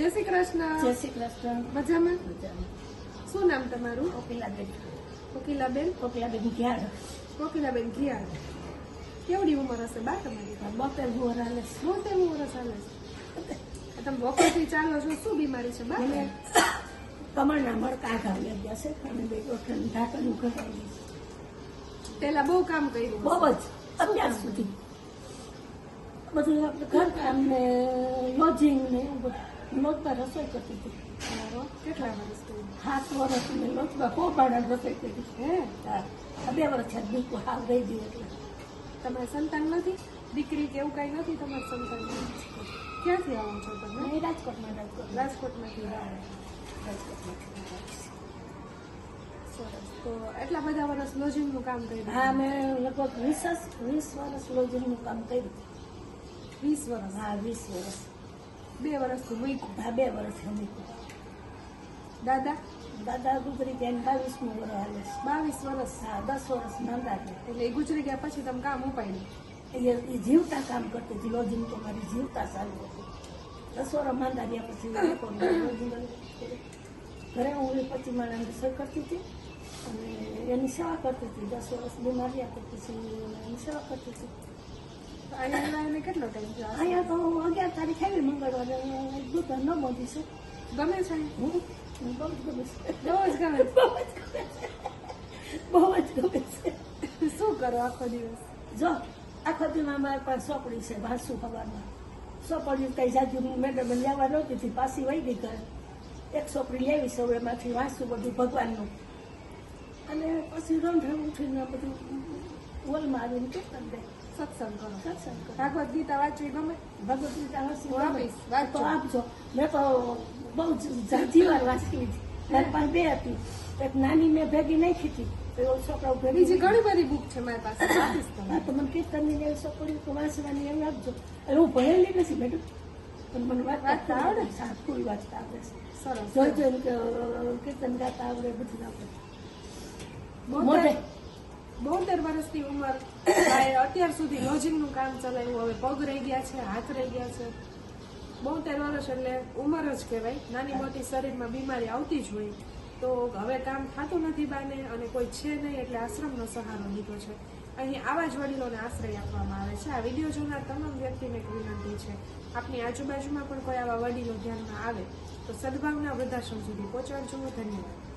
જય શ્રી કૃષ્ણ. જય શ્રી કૃષ્ણ. મજામાં. શું નામ તમારું? કોકિલાબેન. કોકિલાબેન? કોકિલાબેન ઘિયાળ. કોકિલાબેન ઘિયાળ. કેવડી ઉંમર હશે બા તમારી? બોતેર વોર હાલે બોતેર વર્ષ હાલે છે. તમે વખતથી ચાલો છો શું બીમારી છે બા? કમળના મણકા ઘા લઈ ગયા છે. અને બે ગોઠણ ઢાંકણું ઘટાડી પેલા બહુ કામ કર્યું બહુ જ. અત્યાર સુધી. બધું આપણે ઘર કામ ને લોજિંગ ને એવું બધું. લોજમાં રસોઈ કરતી હતી. કેટલા વર્ષ સાત વર્ષ મેં લોજમાં પોપાડા રસોઈ કરી. હે? હા. બે વર્ષ છે બિલકુલ હાવ રહી ગયું એટલે. તમારે સંતાન નથી? દીકરી કે એવું કઈ નથી તમારે સંતાન? ક્યાંથી આવો છો તમે? એ રાજકોટમાં રાજકોટ રાજકોટમાંથી સરસ. તો એટલા બધા વર્ષ લોજિંગનું કામ કર્યું? હા મેં લગભગ વીસ વીસ વર્ષ લોજિંગનું કામ કર્યું. વીસ વર્ષ? હા વીસ વર્ષ. બે વર્ષથી મૂક્યું હા બે વર્ષ મૂક્યું દાદા? દાદા ગુજરી ગયા ને બાવીસમું વર્ષ હાલે બાવીસ વર્ષ હા દસ વર્ષ છે. એટલે એ ગુજરી ગયા પછી તમે કામ ઉપાડ્યું? એ એ જીવતા કામ કરતી હતી. લોજિંગ તો મારી જીવતા ચાલુ હતું. દસ વર્ષ માંદા ગયા પછી ઘરે હું પછી મારા રસોઈ કરતી હતી. અને એની સેવા કરતી હતી. દસ વર્ષ બીમાર રહ્યા પછી એની સેવા કરતી હતી. અહીંયા કેટલો ટાઈમ થયો? અહીંયા તો અગિયાર તારીખ આવી મંગળવારે દૂધ ન મોદી છે. ગમે છે હું? હું બહુ જ ગમે બહુ જ ગમે છે. શું કરો આખો દિવસ? જો આખો દીમાં અમારી પાસે સોપડી છે ભાસુ હવામાં. સોપડી કઈ જાજુ મેડમ લેવા નહોતી હતી પાછી વહી ગઈ ઘરે. એક સોપડી લેવી છે એમાંથી વાંચું બધું ભગવાનનું. અને પછી રંધણ ઉઠીને બધું વલમાં આવીને કીર્તન સત્સંગ. કરો સત્સંગ. કરે ભાગવત ગીતા વાંચવી ગમે? ભગવદ ગીતા વાંચવી આપજો. મેં બહુ જાજી વાર વાંચી મારી પાસે બે હતી. એક નાની મેં ભેગી છોકરાઓ બીજી ઘણી બધી બુક છે મારી પાસે. હા તો. મને કીર્તનની ને એવી છોકરી તો વાંચવાની એવું આપજો. હું ભણેલી નથી મેડમ પણ મને વાંચતા આવડે? છે. વાંચતા આવડે સરસ કીર્તન ગાતા આવડે બધું આવડે. મોઢે. બોતેર વર્ષની ઉંમર અત્યાર સુધી લોજિંગનું કામ ચલાવ્યું. હવે પગ રહી ગયા છે, હાથ રહી ગયા છે. બોતેર વર્ષ એટલે ઉંમર જ કહેવાય. નાની મોટી શરીરમાં બીમારી આવતી જ હોય તો હવે કામ થતું નથી બાને અને કોઈ છે નહીં એટલે આશ્રમનો સહારો લીધો છે. અહીં આવા જ વડીલોને આશ્રય આપવામાં આવે છે. આ વીડિયો જોનાર તમામ વ્યક્તિને એક વિનંતી છે. આપની આજુબાજુમાં પણ કોઈ આવા વડીલો ધ્યાનમાં આવે તો સદભાવના વૃદ્ધાશ્રમ સુધી પહોંચાડજો. ધન્યવાદ.